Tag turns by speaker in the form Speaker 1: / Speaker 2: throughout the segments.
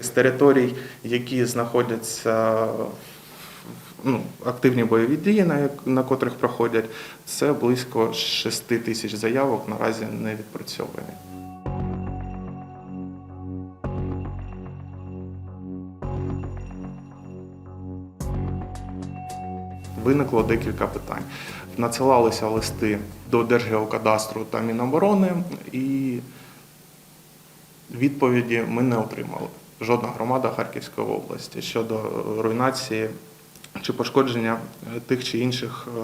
Speaker 1: З територій, які знаходяться ну, активні бойові дії, на, на котрих проходять, це близько 6 тисяч заявок наразі не відпрацьовані. Виникло декілька питань. Надсилалися листи до Держгеокадастру та Міноборони, і відповіді ми не отримали. Жодна громада Харківської області щодо руйнації чи пошкодження е, тих чи інших е,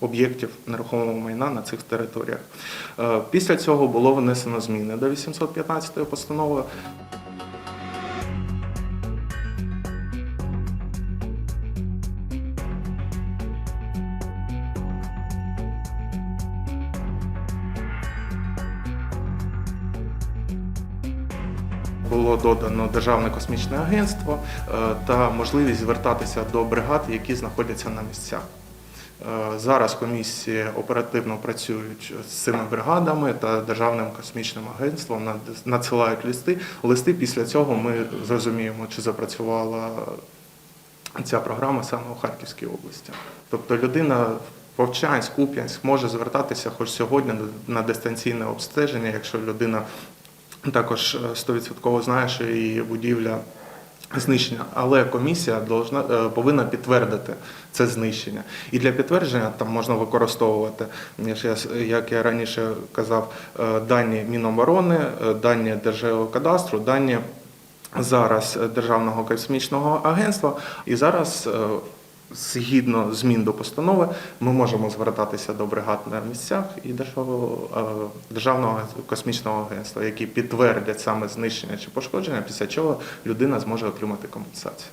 Speaker 1: об'єктів нерухомого майна на цих територіях. Е, Після цього було внесено зміни до 815 постанови. Було додано Державне космічне агентство е, та можливість звертатися до бригад, які знаходяться на місцях. Е, Зараз комісії оперативно працюють з цими бригадами та Державним космічним агентством, надсилають листи. Листи після цього ми зрозуміємо, чи запрацювала ця програма саме у Харківській області. Тобто людина Вовчанськ, Куп'янськ може звертатися хоч сьогодні на дистанційне обстеження, якщо людина також е, 100% знає, що її будівля знищена. Але комісія е, повинна підтвердити це знищення. І для підтвердження там можна використовувати, як я раніше казав, е, дані Міноборони, е, дані Держгеокадастру, дані зараз Державного космічного агентства. І зараз, е, згідно змін до постанови, ми можемо звертатися до бригад на місцях і Державного, е, космічного агентства, які підтвердять саме знищення чи пошкодження, після чого людина зможе отримати компенсацію.